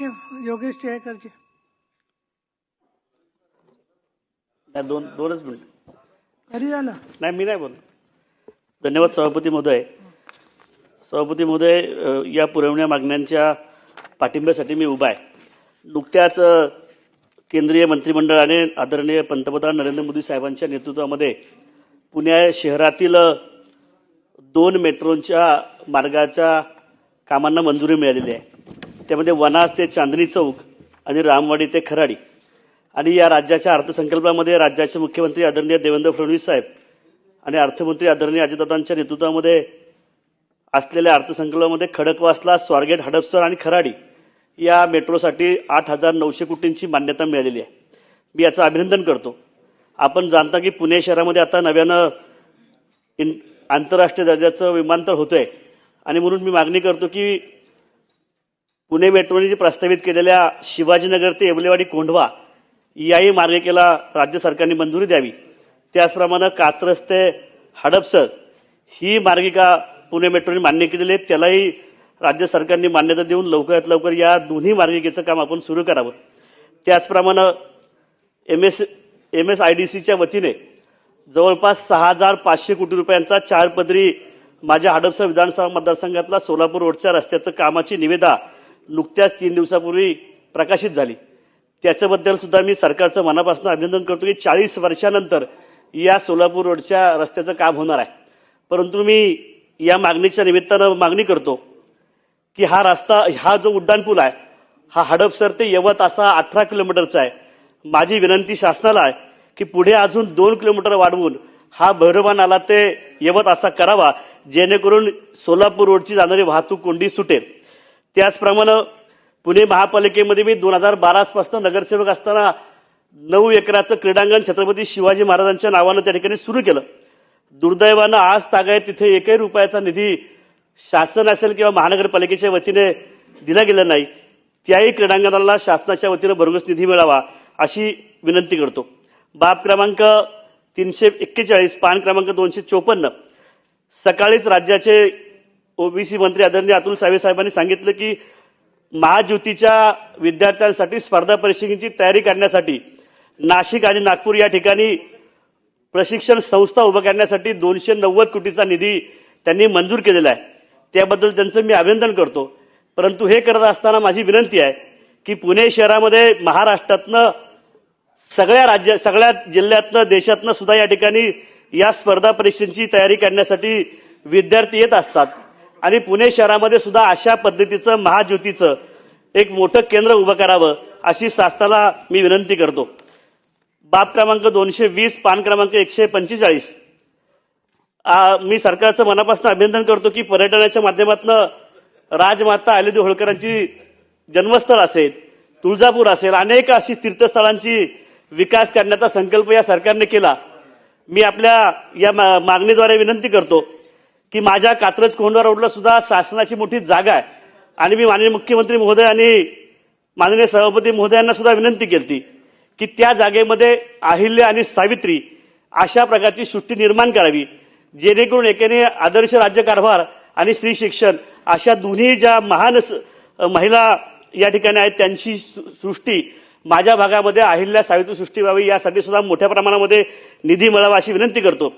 योगेश टिळेकरचे नाही दोन दोनच मिनिट. कधी झालं नाही मी नाही बोललो धन्यवाद सभापती महोदय. सभापती महोदय या पुरवण्या मागण्यांच्या पाठिंब्यासाठी मी उभा आहे. नुकत्याच केंद्रीय मंत्रिमंडळाने आदरणीय पंतप्रधान नरेंद्र मोदी साहेबांच्या नेतृत्वामध्ये पुणे शहरातील दोन मेट्रोच्या मार्गाच्या कामांना मंजुरी मिळालेली आहे. त्यामध्ये वनास ते चांदणी चौक आणि रामवाडी ते खराडी. आणि या राज्याच्या अर्थसंकल्पामध्ये राज्याचे मुख्यमंत्री आदरणीय देवेंद्र फडणवीस साहेब आणि अर्थमंत्री आदरणीय अजितदादांच्या नेतृत्वामध्ये असलेल्या अर्थसंकल्पामध्ये खडकवासला स्वारगेट हडपसर आणि खराडी या मेट्रोसाठी आठ हजार नऊशे कोटींची मान्यता मिळालेली आहे. मी याचं अभिनंदन करतो. आपण जाणता की पुणे शहरामध्ये आता नव्यानं इन आंतरराष्ट्रीय दर्जाचं विमानतळ होतं आहे आणि म्हणून मी मागणी करतो की पुणे मेट्रोने जी प्रस्तावित केलेल्या शिवाजीनगर ते येवलेवाडी कोंढवा याही मार्गिकेला राज्य सरकारने मंजुरी द्यावी. त्याचप्रमाणे कात्रज ते हडपसर ही मार्गिका पुणे मेट्रोने मान्य केलेली आहे. त्यालाही राज्य सरकारने मान्यता देऊन लवकरात लवकर या दोन्ही मार्गिकेचं काम आपण सुरू करावं. त्याचप्रमाणे M S M S I D सीच्या वतीने जवळपास सहा हजार पाचशे कोटी रुपयांचा चार पदरी माझ्या हडपसर विधानसभा मतदारसंघातला सोलापूर रोडच्या रस्त्याचं कामाची निविदा नुकत्याच तीन दिवसापूर्वी प्रकाशित झाली. त्याच्याबद्दल सुद्धा मी सरकारचं मनापासून अभिनंदन करतो की चाळीस वर्षानंतर या सोलापूर रोडच्या रस्त्याचं काम होणार आहे. परंतु मी या मागणीच्या निमित्तानं मागणी करतो की हा रस्ता हा जो उड्डाणपूल आहे हा हडपसर ते यवत असा अठरा किलोमीटरचा आहे. माझी विनंती शासनाला आहे की पुढे अजून दोन किलोमीटर वाढवून हा भैरवा नाला ते यवत असा करावा जेणेकरून सोलापूर रोडची जाणारी वाहतूक कोंडी सुटेल. त्याचप्रमाणे पुणे महापालिकेमध्ये मी दोन हजार बारापासून नगरसेवक असताना नऊ एकराचं क्रीडांगण छत्रपती शिवाजी महाराजांच्या नावानं त्या ठिकाणी सुरू केलं. दुर्दैवानं आज तागायत तिथे एकही रुपयाचा निधी शासन असेल किंवा महानगरपालिकेच्या वतीने दिला गेला नाही. त्याही क्रीडांगणाला शासनाच्या वतीनं भरघोस निधी मिळावा अशी विनंती करतो. बाब क्रमांक तीनशे एक्केचाळीस पान क्रमांक दोनशे चोपन्न. सकाळीच राज्याचे ओबीसी मंत्री आदरणीय अतुल सावे साहेबांनी सांगितलं की महाज्योतीच्या विद्यार्थ्यांसाठी स्पर्धा परीक्षेची तयारी करण्यासाठी नाशिक आणि नागपूर या ठिकाणी प्रशिक्षण संस्था उभं करण्यासाठी दोनशे नव्वद कोटीचा निधी त्यांनी मंजूर केलेला आहे. त्याबद्दल त्यांचं मी अभिनंदन करतो. परंतु हे करत असताना माझी विनंती आहे की पुणे शहरामध्ये महाराष्ट्रातनं सगळ्या राज्य सगळ्या जिल्ह्यातनं देशातनं सुद्धा या ठिकाणी या स्पर्धा परीक्षांची तयारी करण्यासाठी विद्यार्थी येत असतात. आणि पुणे शहरामध्ये सुद्धा अशा पद्धतीचं महाज्योतीचं एक मोठं केंद्र उभं करावं अशी शासनाला मी विनंती करतो. बाब क्रमांक दोनशे वीस पान क्रमांक एकशे पंचेचाळीस. आ, मी सरकारचं मनापासून अभिनंदन करतो की पर्यटनाच्या माध्यमातून राजमाता अलिदी होळकरांची जन्मस्थळ असेल तुळजापूर असेल अनेक अशी तीर्थस्थळांची विकास करण्याचा संकल्प या सरकारने केला. मी आपल्या या मा- मागणीद्वारे विनंती करतो. की माझ्या कात्रज कोंडवा रोडला सुद्धा शासनाची मोठी जागा आहे. आणि मी माननीय मुख्यमंत्री महोदय आणि माननीय सभापती महोदयांना सुद्धा विनंती केली की त्या जागेमध्ये अहिल्य आणि सावित्री अशा प्रकारची सृष्टी निर्माण करावी जेणेकरून एकेने आदर्श राज्यकारभार आणि स्त्री शिक्षण अशा दोन्ही ज्या महान महिला या ठिकाणी आहेत त्यांची सृष्टी माझ्या भागामध्ये अहिल्या सावित्री सृष्टी व्हावी यासाठी सुद्धा मोठ्या प्रमाणामध्ये निधी मिळावा अशी विनंती करतो.